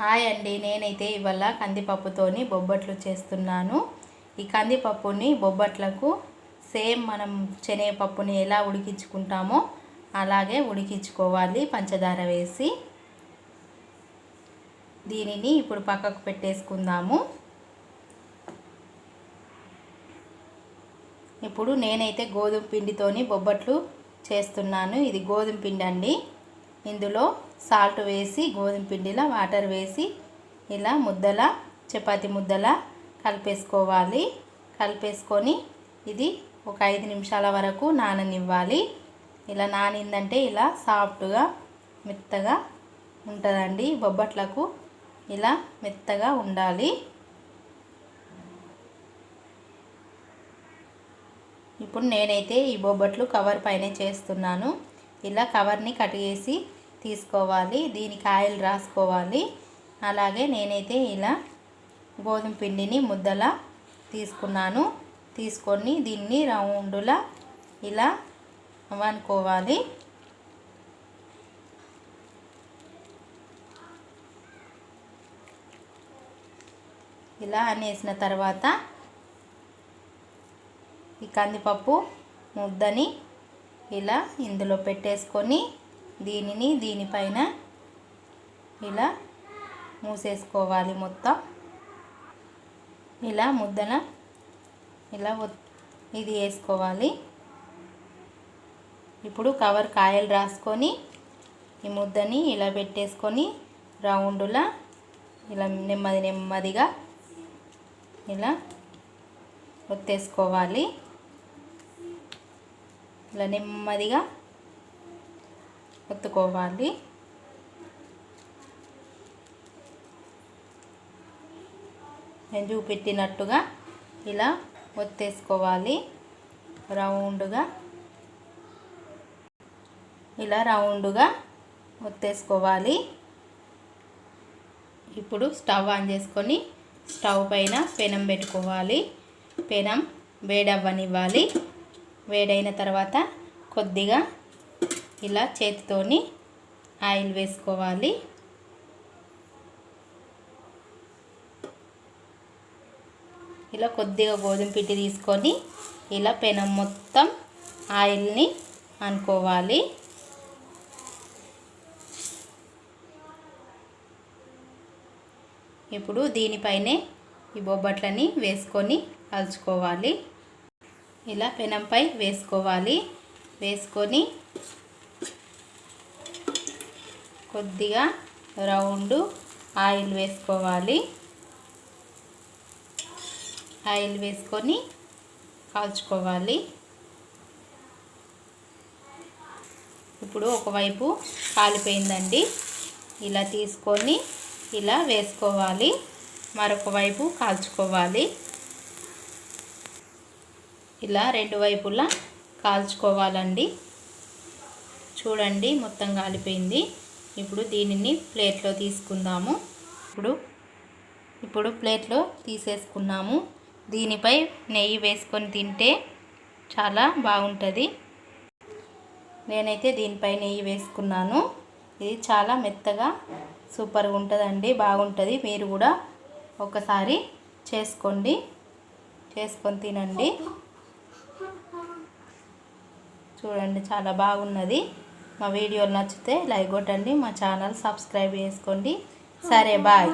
Hi అండి. నేనైతే ఇవాళ కందిపప్పుతోని బొబ్బట్లు చేస్తున్నాను. ఈ కందిపప్పుని బొబ్బట్లకు సేమ్ మనం శనగపప్పుని ఎలా ఉడికించుకుంటామో అలాగే ఉడికించుకోవాలి. పంచదార వేసి దీనిని ఇప్పుడు పక్కకు పెట్టేసుకుందాము. ఇప్పుడు నేనైతే గోధుమ పిండితోని బొబ్బట్లు చేస్తున్నాను. ఇది గోధుమ పిండి అండి ఇందులో సాల్ట్ వేసి గోధుమ పిండిలో వాటర్ వేసి ఇలా ముద్దల చపాతి ముద్దల కలిపేసుకోవాలి. కలిపేసుకొని ఇది ఒక ఐదు నిమిషాల వరకు నాననివ్వాలి. ఇలా నానిందంటే ఇలా సాఫ్ట్గా మెత్తగా ఉంటుందండి. బొబ్బట్లకు ఇలా మెత్తగా ఉండాలి. ఇప్పుడు నేనైతే ఈ బొబ్బట్లు కవర్ పైన చేస్తున్నాను. ఇలా కవర్ని కట్ చేసి తీసుకోవాలి దీనికి ఆయిల్ రాసుకోవాలి. అలాగే నేనైతే ఇలా గోధుమ పిండిని ముద్దలా తీసుకున్నాను. తీసుకొని దీన్ని రౌండ్లా ఇలా వనుకోవాలి ఇలా అనేసిన తర్వాత ఈ కందిపప్పు ముద్దని ఇలా ఇందులో పెట్టేసుకొని దీనిని దీనిపైన ఇలా మూసేసుకోవాలి మొత్తం. ఇలా ముద్దన ఇలా ఇది వేసుకోవాలి. ఇప్పుడు కవర్ కాయలు రాసుకొని ఈ ముద్దని ఇలా పెట్టేసుకొని రౌండ్లా ఇలా నెమ్మది నెమ్మదిగా ఇలా ఒత్తేసుకోవాలి. ఇలా నెమ్మదిగా ఒత్తుకోవాలి నేను చూపెట్టినట్టుగా ఇలా ఒత్తేసుకోవాలి. రౌండ్గా. ఇలా రౌండ్గా ఒత్తేసుకోవాలి. ఇప్పుడు స్టవ్ ఆన్ చేసుకొని స్టవ్ పైన పెనం పెట్టుకోవాలి. పెనం వేడవ్వనివ్వాలి. వేడైన తర్వాత కొద్దిగా ఇలా చేతితోని ఆయిల్ వేసుకోవాలి. ఇలా కొద్దిగా గోధుమ పిండి తీసుకొని ఇలా పెనం మొత్తం ఆయిల్ని అనుకోవాలి. ఇప్పుడు దీనిపైనే ఈ బొబ్బట్లని వేసుకొని కలుచుకోవాలి ఇలా పెనంపై వేసుకోవాలి. వేసుకొని కొద్దిగా రౌండ్ ఆయిల్ వేసుకోవాలి. ఆయిల్ వేసుకొని కాల్చుకోవాలి. ఇప్పుడు ఒకవైపు కాలిపోయిందండి. ఇలా తీసుకొని ఇలా వేసుకోవాలి. మరొక వైపు కాల్చుకోవాలి. ఇలా రెండు వైపులా కాల్చుకోవాలండి. చూడండి మొత్తం కాలిపోయింది. ఇప్పుడు దీనిని ప్లేట్లో తీసుకుందాము. ఇప్పుడు ఇప్పుడు ప్లేట్లో తీసేసుకున్నాము. దీనిపై నెయ్యి వేసుకొని తింటే చాలా బాగుంటుంది. నేనైతే దీనిపై నెయ్యి వేసుకున్నాను. ఇది చాలా మెత్తగా సూపర్గా ఉంటుందండి. బాగుంటుంది. మీరు కూడా ఒకసారి చేసుకోండి. చేసుకొని తినండి. చూడండి చాలా బాగున్నది. మా వీడియోలు నచ్చితే లైక్ కొట్టండి మా ఛానల్ సబ్స్క్రైబ్ చేసుకోండి. సరే బాయ్.